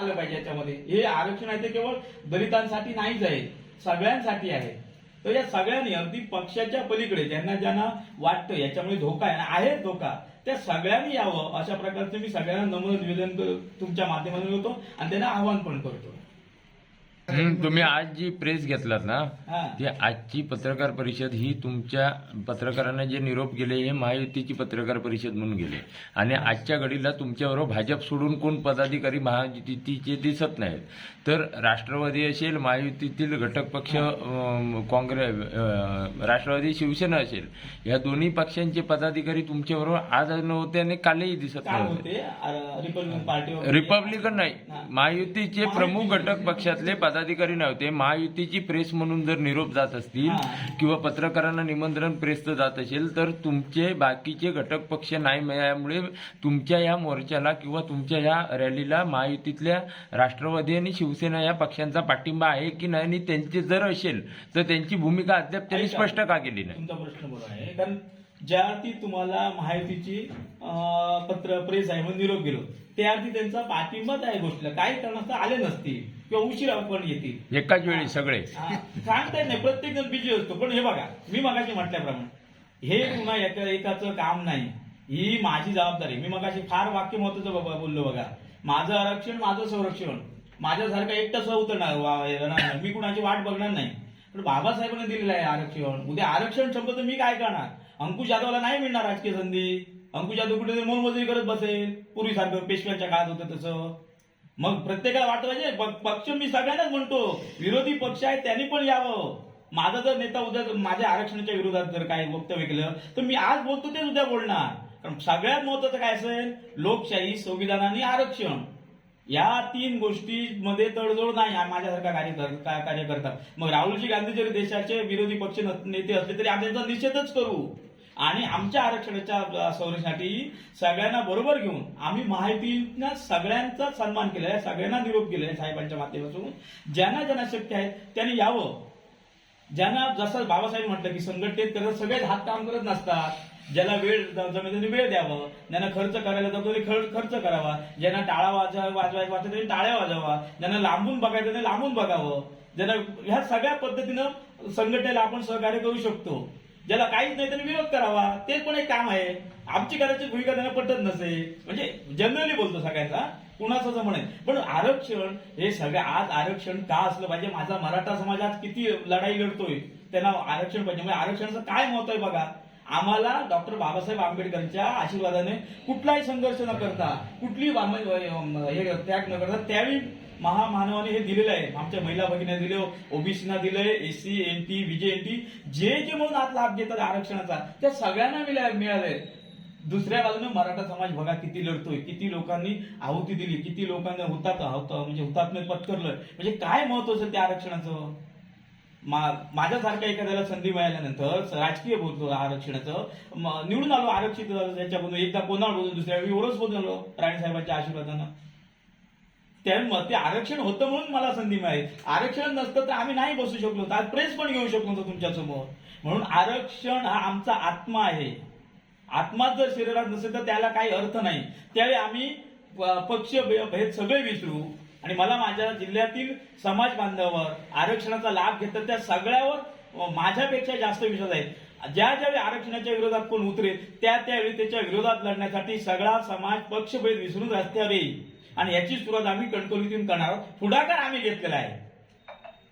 आलं पाहिजे याच्यामध्ये. हे आरक्षण आहे ते केवळ दलितांसाठी नाहीच आहे सगळ्यांसाठी आहे. तर या सगळ्यांनी अगदी पक्षाच्या पलीकडे ज्यांना ज्यांना वाटतं याच्यामुळे धोका आहे आहे धोका त्या सगळ्यांनी यावं. अशा प्रकारचं मी सगळ्यांना नम्र निवेदन तुमच्या माध्यमातून करतो आणि त्यांना आवाहन पण करतो. तुम्ही आज जी प्रेस घेतलात ना हा. ती आजची पत्रकार परिषद ही तुमच्या पत्रकारांना जे निरोप गेले हे महायुतीची पत्रकार परिषद म्हणून गेले. आणि आजच्या घडीला तुमच्याबरोबर भाजप सोडून कोण पदाधिकारी महायुतीचे दिसत नाहीत. तर राष्ट्रवादी असेल महायुतीतील घटक पक्ष अं, काँग्रेस अं, राष्ट्रवादी शिवसेना असेल या दोन्ही पक्षांचे पदाधिकारी तुमच्याबरोबर आज नव्हते आणि कालही दिसत काय नव्हते. होते. रिपब्लिकन पार्टी रिपब्लिकन नाही. महायुतीचे प्रमुख घटक पक्षातले पदाधिकारी नव्हते महायुतीची प्रेस म्हणून जर निरोप जात असतील. किंवा पत्रकारांना निमंत्रण प्रेसचं जात असेल तर तुमचे बाकीचे घटक पक्ष नाही मिळाल्यामुळे तुमच्या या मोर्चाला किंवा तुमच्या या रॅलीला महायुतीतल्या राष्ट्रवादी आणि शिवसेना या पक्षांचा पाठिंबा आहे की नाही? आणि त्यांचे जर असेल तर त्यांची भूमिका अद्याप त्यांनी. स्पष्ट का केली नाही? तुमचा प्रश्न बरोबर आहे. कारण ज्या अर्थी तुम्हाला महायुतीची अं, पत्र प्रेस आहे म्हणून निरोप गेलो त्या अर्थी त्यांचा पाठिंबाच आहे गोष्टीला. काही कारणास्तव आले नसतील. किंवा उशिरा पण येतील. एकाच वेळी सगळे. हा, सांगता येत नाही प्रत्येक जण बिझी असतो. पण हे बघा मी मगाशी म्हटल्याप्रमाणे हे पुन्हा एका एकाचं काम नाही. ही माझी जबाबदारी. मी मगाशी फार वाक्य महत्वाचं बाबा बोललो बघा. माझं आरक्षण माझं संरक्षण. माझ्यासारखा एकटा सह उतरणार वा- येणार नाही. मी कुणाची वाट बघणार नाही. पण बाबासाहेबांनी दिलेलं आहे आरक्षण. उद्या आरक्षण संपलं तर मी काय करणार? अंकुश यादवला नाही मिळणार राजकीय संधी. अंकुश यादव कुठेतरी मोलमजुरी करत बसेल. पूर्वीसारखं पेशव्यांच्या काळात होतं तसं. मग प्रत्येकाला वाटतं पाहिजे पक्ष मी सगळ्यांनाच म्हणतो विरोधी पक्ष आहे त्यांनी पण यावं. माझा जर नेता उद्या जर माझ्या आरक्षणाच्या विरोधात जर काही वक्तव्य केलं तर मी आज बोलतो तेच उद्या बोलणार. कारण सगळ्यात महत्वाचं काय असेल लोकशाही संविधान आणि आरक्षण. या तीन गोष्टीमध्ये तडजोड नाही माझ्यासारखा कार्यकर का- कार्यकर्ता. मग राहुलजी गांधी जरी देशाचे विरोधी पक्ष नेते असले तरी आम्ही त्यांचा निषेधच करू. आणि आमच्या आरक्षणाच्या संरक्षणासाठी सगळ्यांना बरोबर घेऊन आम्ही माहितीनं सगळ्यांचा सन्मान केलाय सगळ्यांना निरोप केलाय साहेबांच्या माध्यमातून. ज्यांना ज्यांना शक्य आहे त्यांनी यावं. ज्यांना जसं बाबासाहेब म्हटलं की संघटनेत करत सगळेच हात काम करत नसतात. ज्याला वेळ जमेल त्यांनी वेळ द्यावं. ज्यांना खर्च करायला जातो त्यांनी खर्च खर्च करावा. ज्यांना टाळा वाजवा वाजवायचा वाटतं त्यांनी टाळ्या वाजवा. ज्यांना लांबून बघायचं त्यांनी लांबून बघावं. ज्यांना ह्या सगळ्या पद्धतीनं संघटनेला आपण सहकार्य करू शकतो. ज्याला काहीच नाही त्याने विरोध करावा ते पण एक काम आहे. आमची करायची भूमिका त्यांना पटत नसे. म्हणजे जनरली बोलतो सगळ्यांचा कुणाचं असं पण आरक्षण हे सगळं आज आरक्षण का असलं पाहिजे? माझा मराठा समाज आज किती लढाई लढतोय? त्यांना आरक्षण पाहिजे. म्हणजे आरक्षणाचं काय महत्त्व आहे बघा? आम्हाला डॉक्टर बाबासाहेब आंबेडकरांच्या आशीर्वादाने कुठलाही संघर्ष न करता कुठली हे त्याग न करता त्यावेळी महामानवाने हे दिलेलं आहे. आमच्या महिला भगिनी दिले ओबीसीना दिलंय एससी एनटी विजय एनटी जे जे म्हणून आज लाभ घेतात आरक्षणाचा त्या सगळ्यांना मिळा- मिळालंय. दुसऱ्या बाजूने मराठा समाज बघा किती लढतोय किती लोकांनी आहुती दिली किती लोकांनी हुतात आहुत म्हणजे हुतात्म्य पत्करलं म्हणजे काय महत्वाचं त्या आरक्षणाचं? मा- माझ्यासारख्या एखाद्याला संधी मिळाल्यानंतर राजकीय बोलतो आरक्षणाचं. निवडून आलो आरक्षित याच्यामधून एकदा कोणावर बोलून दुसऱ्या वेळी ओरच बोलून आलो राणीसाहेबांच्या आशीर्वादानं. त्यामुळे ते आरक्षण होतं म्हणून मला संधी मिळाली. आरक्षण नसतं तर आम्ही नाही बसू शकलो. आज प्रेस पण घेऊ शकलो होतो तुमच्यासमोर. म्हणून आरक्षण हा आमचा आत्मा आहे. आत्माच जर शरीरात नसेल तर त्याला काही अर्थ नाही. त्यावेळी आम्ही पक्ष भे- भेद सगळे विसरू. आणि मला माझ्या जिल्ह्यातील समाज बांधवावर आरक्षणाचा लाभ घेतात त्या सगळ्यावर माझ्यापेक्षा जास्त विश्वास आहे. ज्या ज्यावेळी आरक्षणाच्या विरोधात कोण उतरेल त्या त्यावेळी त्याच्या विरोधात लढण्यासाठी सगळा समाज पक्षभेद विसरून रस्त्यावर येईल. आणि याची सुरुवात आम्ही कणकवलीतून करणार आहोत. पुढाकार आम्ही घेतलेला आहे.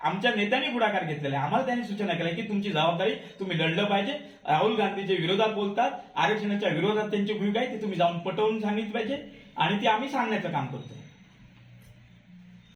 आमच्या नेत्यांनी पुढाकार घेतलेला आहे. आम्हाला त्यांनी सूचना केल्या की तुमची जबाबदारी तुम्ही लढलं पाहिजे. राहुल गांधीच्या विरोधात बोलतात. आरक्षणाच्या विरोधात त्यांची भूमिका आहे ती तुम्ही जाऊन पटवून सांगितली पाहिजे. आणि ती आम्ही सांगण्याचं काम करतो